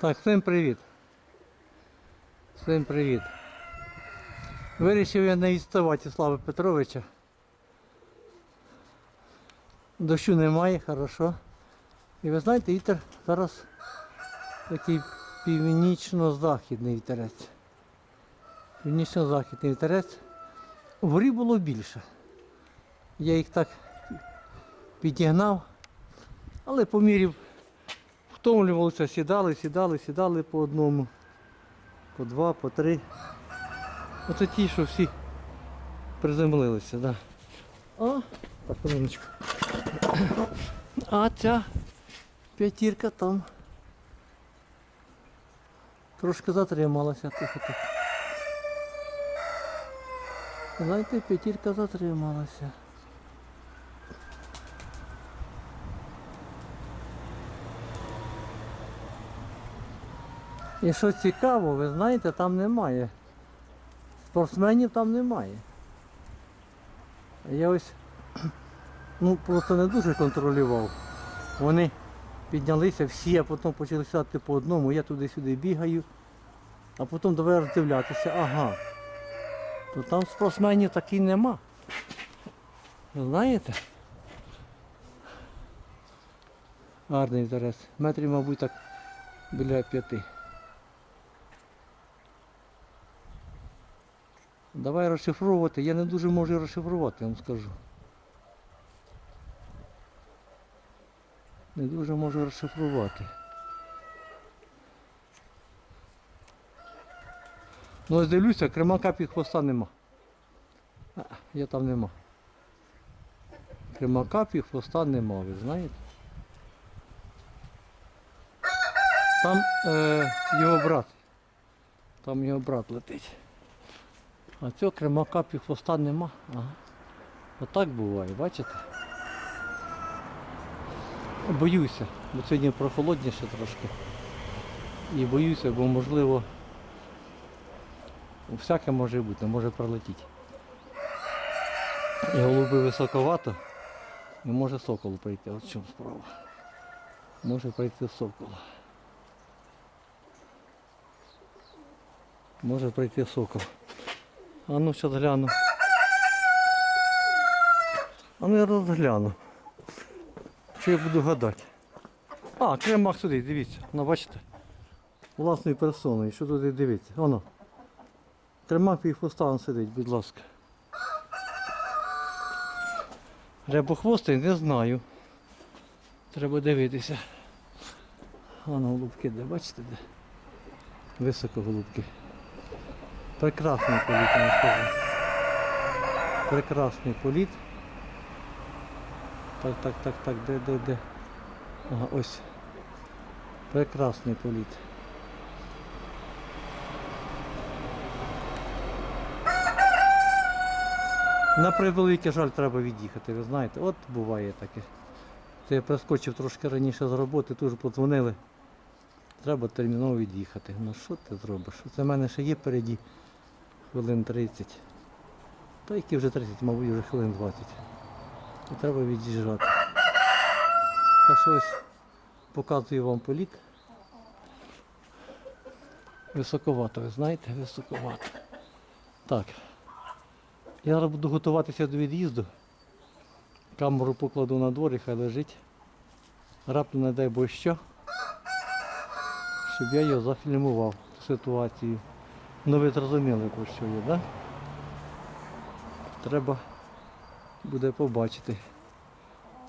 Так, всім привіт. Всім привіт. Вирішив я не відставати Слави Петровича. Дощу немає, хорошо. І ви знаєте, вітер зараз такий північно-західний вітерець. Північно-західний вітерець. Вгорі було більше. Я їх так підігнав, але по мірі втомлювалися, сідали, сідали, сідали по одному, по два, по три. Оце ті, що всі приземлилися, да. А, так, хвилиночку. А ця п'ятірка там трошки затрималася, тихо тихо. Знаєте, п'ятірка затрималася. І що цікаво, ви знаєте, там немає. Спортсменів там немає. Я ось ну, просто не дуже контролював. Вони піднялися всі, а потім почали сідати по одному, я туди-сюди бігаю, а потім давай роздивлятися, ага. То там спортсменів таки нема. Ви знаєте? Гарний інтерес. Метрів, мабуть, так біля п'яти. Давай розшифровувати. Я не дуже можу розшифрувати, я вам скажу. Не дуже можу розшифрувати. Ну ось дивлюся, кремака під хвоста нема. А, я там нема. Кремака під хвоста нема, ви знаєте? Там е, його брат. Там його брат летить. А цього кремака під хвоста нема. Ага. Отак буває, бачите? Боюся, бо сьогодні прохолодніше трошки. І боюся, бо можливо всяке може бути, може пролетіти. І голуби високовато, і може сокол прийти. От в чому справа. Може прийти сокол. Може прийти сокол. А ну зараз гляну. А ну я розгляну. Що я буду гадати? А, кремах сюди, дивіться. Ну бачите? Власною персоною. Що туди дивіться? Воно. Кремах під хвостом сидить, будь ласка. Рябохвостий не знаю. Треба дивитися. Воно голубки де, бачите де? Високо голубки. Прекрасний політ, я скажу. Прекрасний політ. Так, так, так, так, де, де, де. Ага, ось. Прекрасний політ. На превеликий жаль треба від'їхати, ви знаєте, от буває таке. Це я прискочив трошки раніше з роботи, тут подзвонили. Треба терміново від'їхати. Ну що ти зробиш? Це в мене ще є впереді хвилин 30. Та які вже 30, мабуть, вже хвилин 20. І треба від'їжджати. Так що ось показую вам політ. Високовато, ви знаєте, високовато. Так. Я зараз буду готуватися до від'їзду. Камеру покладу на двор і хай лежить. Раптом не дай Бог що. Щоб я його зафільмував ситуацію. Ну ви зрозуміли про що є, так? Треба буде побачити,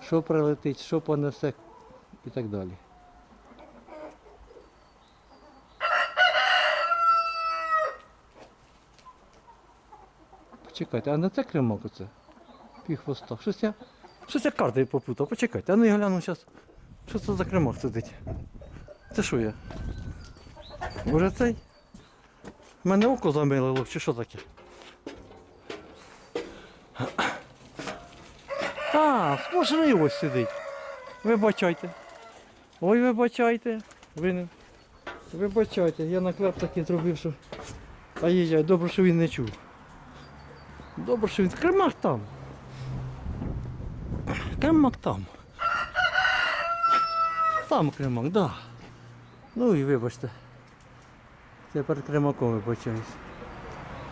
що прилетить, що понесе і так далі. Почекайте, а не це кремак оце? Пів хвоста. Щось я. Щось я картою попутав. Почекайте, а ну я гляну зараз. Що це за кремак сидить? Це що я? Може цей? Мене око замилило, чи що таке? А, сплошний ось сидить. Вибачайте. Ой, вибачайте. Ви не... Вибачайте, я наклеп такий зробив, що. Ай-яй, добре, що він не чув. Добре, що він. Кремак там. Кремак там. Там кремак, так. Да. Ну і вибачте. Тепер кремаком вибачаюсь.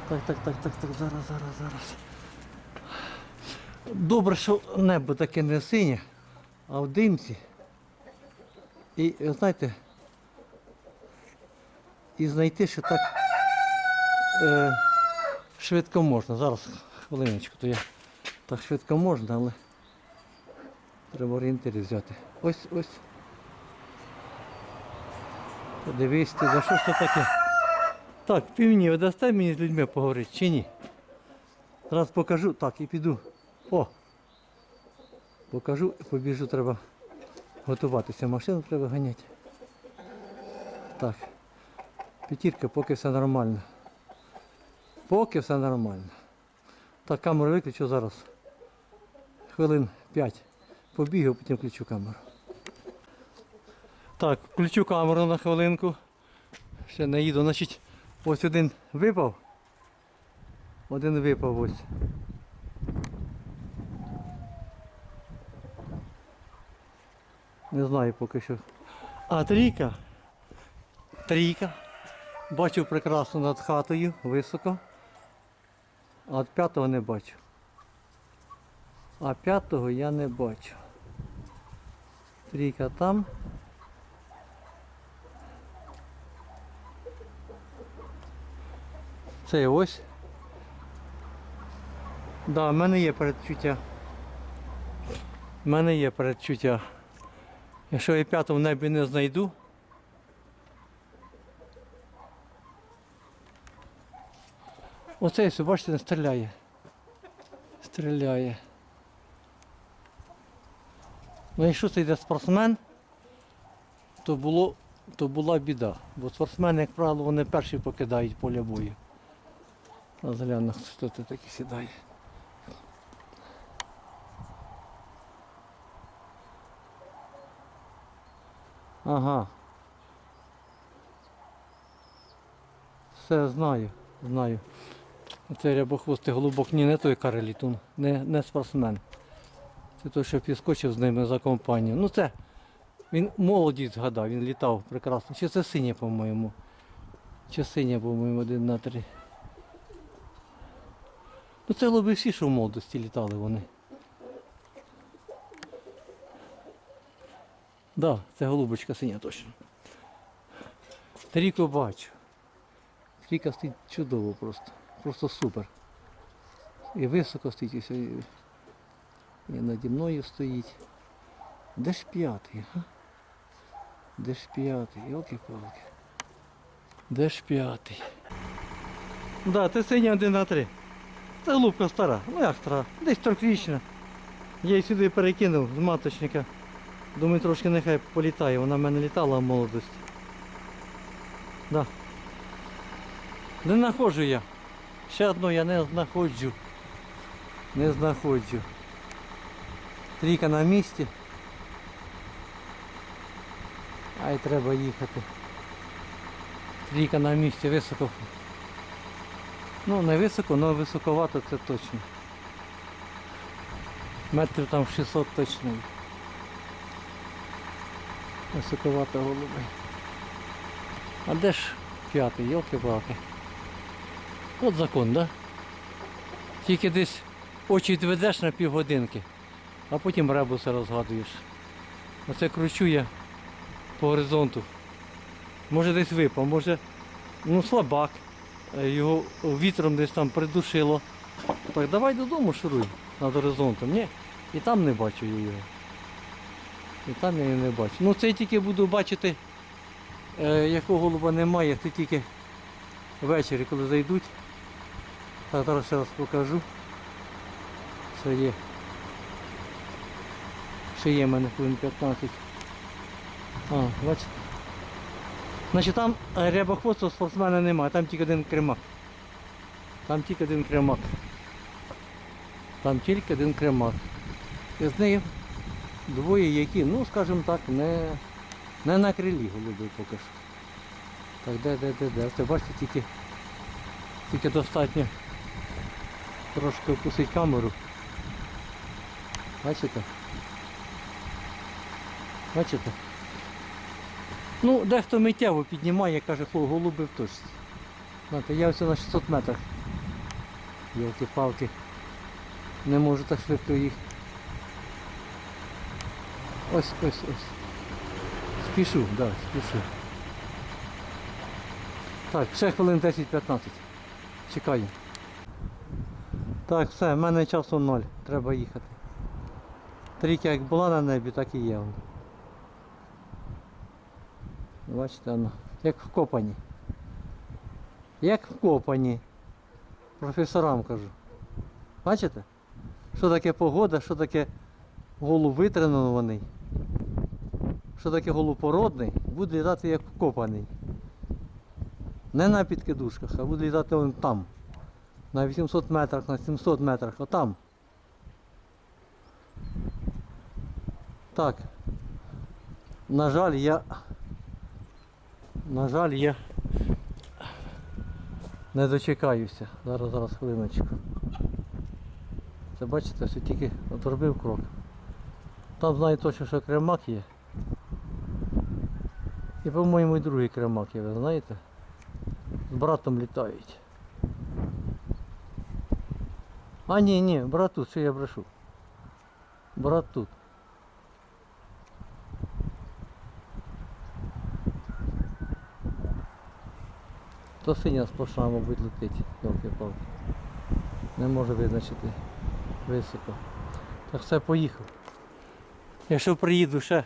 Так, так, так, так, так, зараз, зараз, зараз. Добре, що небо таке не синє, а в димці. І знаєте, і знайти ще так е, швидко можна. Зараз хвилиночку, то я так швидко можна, але треба орієнтири взяти. Ось ось. Подивись ти, за що це таке? Так, півні, ви дасте мені з людьми поговорити чи ні? Зараз покажу, так, і піду. О! Покажу і побіжу, треба готуватися. Машину треба ганяти. Так. П'ятірка, поки все нормально. Поки все нормально. Так, камеру виключу зараз. Хвилин 5. Побігав, потім включу камеру. Так, включу камеру на хвилинку. Ще не їду. Значить, ось один випав. Один випав ось. Не знаю поки що. А трійка. Трійка. Бачу прекрасно над хатою, високо. А от п'ятого не бачу. А п'ятого я не бачу. Трійка там. Це ось. Да, в мене є передчуття. В мене є передчуття. Якщо я п'яту в небі не знайду. Оцей, бачите, не стріляє. Стріляє. Ну якщо це йде спортсмен, то було, то була біда. Бо спортсмени, як правило, вони перші покидають поля бою. Згляну, хто тут такий сідає. Ага. Все знаю, знаю. Це рябохвостий голубок, ні, не той карелітун, не, не спортсмен. Це той, що підскочив з ними за компанію. Ну це він молодість згадав, він літав прекрасно. Чи це синє, по-моєму? Чи синє, по-моєму, один на три. Ну це лоби всі, що в молодості літали вони. Так, да, це голубочка синя точно. Трійко бачу. Трійка стоїть чудово просто. Просто супер. І високо стоїть, і, все. і наді мною стоїть. Де ж п'ятий, а? Де ж п'ятий? Йолки-палки. Де ж п'ятий? Так, да, це синя один на три. Та голубка стара, ну як стара, десь трьохрічна. Я її сюди перекинув з маточника. Думаю, трошки нехай політає, вона в мене літала в молодості. Да. Не знаходжу я. Ще одну я не знаходжу. Не знаходжу. Трійка на місці. Ай треба їхати. Трійка на місці, високо Ну не високо, але високовато це точно. Метрів там 600 точно. Високовато голуби. А де ж п'ятий, йолки-палки. От закон, да? Тільки десь очі відведеш на півгодинки, а потім ребуси розгадуєш. Оце кручу я по горизонту. Може десь випав, може ну слабак. Е, Його вітром десь там придушило. Так давай додому шуруй над горизонтом. Ні, і там не бачу я його. І там я його не бачу. Ну це я тільки буду бачити, е, якого голуба немає, це тільки ввечері, коли зайдуть. Так, зараз ще раз покажу. Що є. Ще є в мене хвилин 15. А, бачите. Значить там е, рябохвостого спортсмена немає, там тільки один кремак. Там тільки один кремак. Там тільки один кремак. І з нею двоє які, ну скажімо так, не, не на крилі голуби поки що. Так, де, де, де, де. Це бачите, тільки, тільки достатньо трошки опустити камеру. Бачите? Бачите? Ну, дехто миттєво піднімає, каже, «Хо, голуби в точці. Знаєте, я ось на 600 метрах. Йолки-палки. Не можу так швидко їх. Ось, ось, ось. Спішу, так, да, спішу. Так, ще хвилин 10-15. Чекаю. Так, все, в мене часу ноль. Треба їхати. Трійка як була на небі, так і є. Бачите, воно. Як вкопані. Як вкопані. Професорам кажу. Бачите? Що таке погода, що таке голуб витренований, що таке голупородний, буде літати як вкопаний. Не на підкидушках, а буде літати вон там. На 800 метрах, на 700 метрах, отам. Так. На жаль, я. На жаль, я не дочекаюся. Зараз, зараз хвилиночку. Це бачите, що тільки от робив крок. Там знаю точно, що кремак є. І по-моєму і другий кремак є, ви знаєте? З братом літають. А ні, ні, брат тут, що я брешу. Брат тут. То синя сплошна, мабуть, летить, палки Не можу визначити високо. Так все, поїхав. Якщо приїду ще,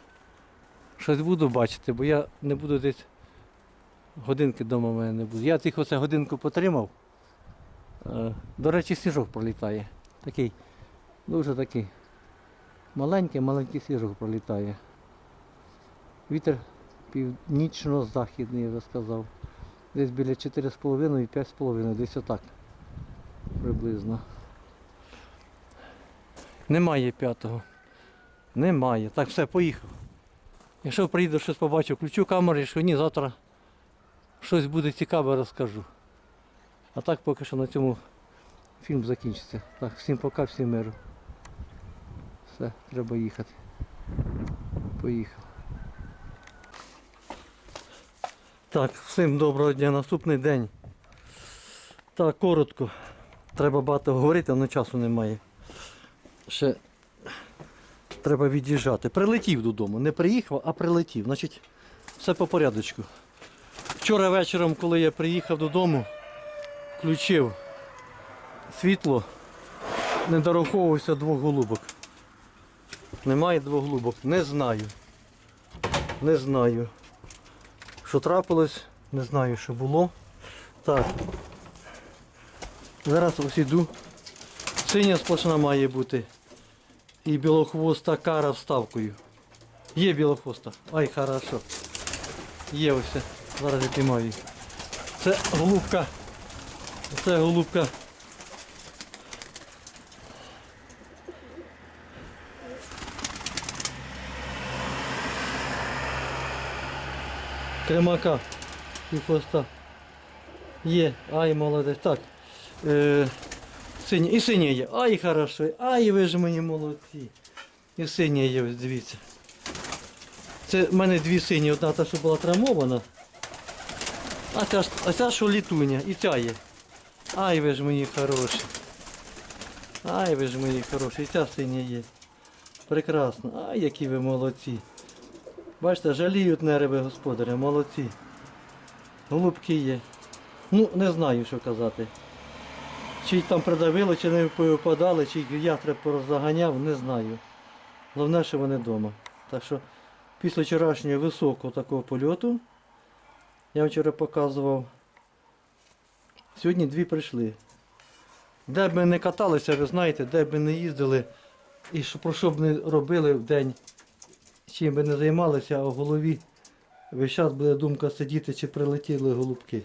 щось буду бачити, бо я не буду десь годинки вдома в мене не буде. Я тих оце годинку потримав. Е, До речі, сніжок пролітає. Такий, дуже такий маленький, маленький сніжок пролітає. Вітер північно-західний, я би сказав. Десь біля 4,5 і 5,5, десь отак. Приблизно. Немає п'ятого. Немає. Так, все, поїхав. Якщо приїду, щось побачу, включу камеру, якщо ні, завтра щось буде цікаве, розкажу. А так поки що на цьому фільм закінчиться. Так, всім пока, всім миру. Все, треба їхати. Поїхав. Так, всім доброго дня, наступний день. Так, коротко. Треба багато говорити, але часу немає. Ще треба від'їжджати. Прилетів додому. Не приїхав, а прилетів. Значить, все по порядочку. Вчора вечором, коли я приїхав додому, включив світло, не дораховувався двох голубок. Немає двох голубок. Не знаю. Не знаю. Що трапилось, не знаю, що було. Так. Зараз ось іду. Синя сплошна має бути. І білохвоста кара вставкою. Є білохвоста. Ай, хорошо. Є ось. Зараз я піймаю. Це голубка. Це голубка. Кремака і хвоста. Є, ай, молодець. Так. Е, синя. І синя є. Ай, хорошо. Ай, ви ж мені молодці. І синя є, ось дивіться. Це в мене дві сині, одна та, що була травмована. А ця, а ця що літуня, і ця є. Ай, ви ж мої хороші. Ай, ви ж мої хороші, і ця синя є. Прекрасно. Ай, які ви молодці. Бачите, жаліють нерви господаря, молодці. Голубки є. Ну, не знаю, що казати. Чи їх там придавило, чи не повипадали, чи їх ястреб не знаю. Головне, що вони вдома. Так що після вчорашнього високого такого польоту, я вчора показував, сьогодні дві прийшли. Де б ми не каталися, ви знаєте, де б ми не їздили, і що, про що б не робили в день, чим би не займалися, а в голові весь час буде думка сидіти, чи прилетіли голубки.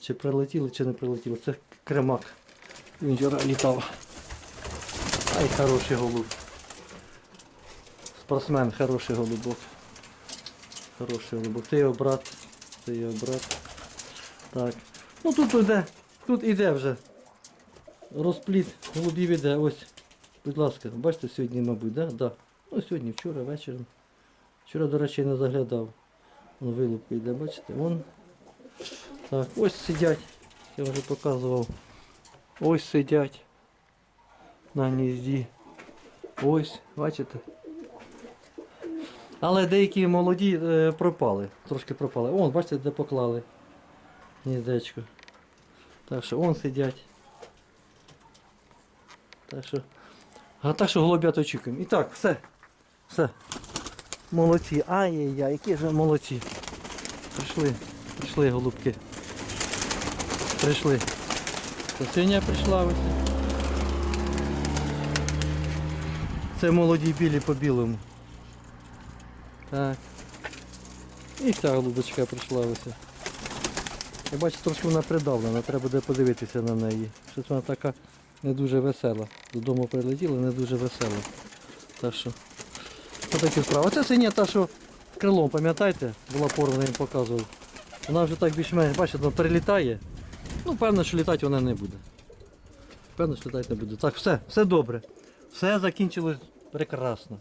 Чи прилетіли, чи не прилетіли. Це кремак. Він вчора літав. Ай, хороший голуб. Спортсмен, хороший голубок. Хороший голубок. Це його брат. Це його брат. Так. Ну тут іде, тут іде вже. Розпліт голубів іде. Ось. Будь ласка, бачите, сьогодні, мабуть, да? Да. Ну сьогодні, вчора, вечором. Вчора, до речі, не заглядав. Вон вилупка йде, бачите? Вон. Так, ось сидять. Я вже показував. Ось сидять. На гнізді. Ось, бачите? Але деякі молоді е, пропали. Трошки пропали. Вон, бачите, де поклали гніздечко. Так що вон сидять. Так що. А так що голубят очікуємо. І так, все. Все. Молодці. Ай-яй-яй, які ж молодці. Прийшли. Прийшли голубки. Прийшли. Синя прийшла ось. Це молоді білі по білому. Так. І ця голубочка прийшла ось. Я бачу, трошки вона придавлена, треба буде подивитися на неї. Щось вона така не дуже весела. Додому прилетіла, не дуже весела. Так що. Ось такі справи. Це синя та, що крилом, пам'ятаєте, була порвана, я їм показував. Вона вже так більш-менш, бачите, вона перелітає. Ну, певно, що літати вона не буде. Певно, що літати не буде. Так, все, все добре. Все закінчилось прекрасно.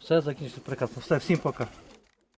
Все закінчилось прекрасно. Все, всім пока.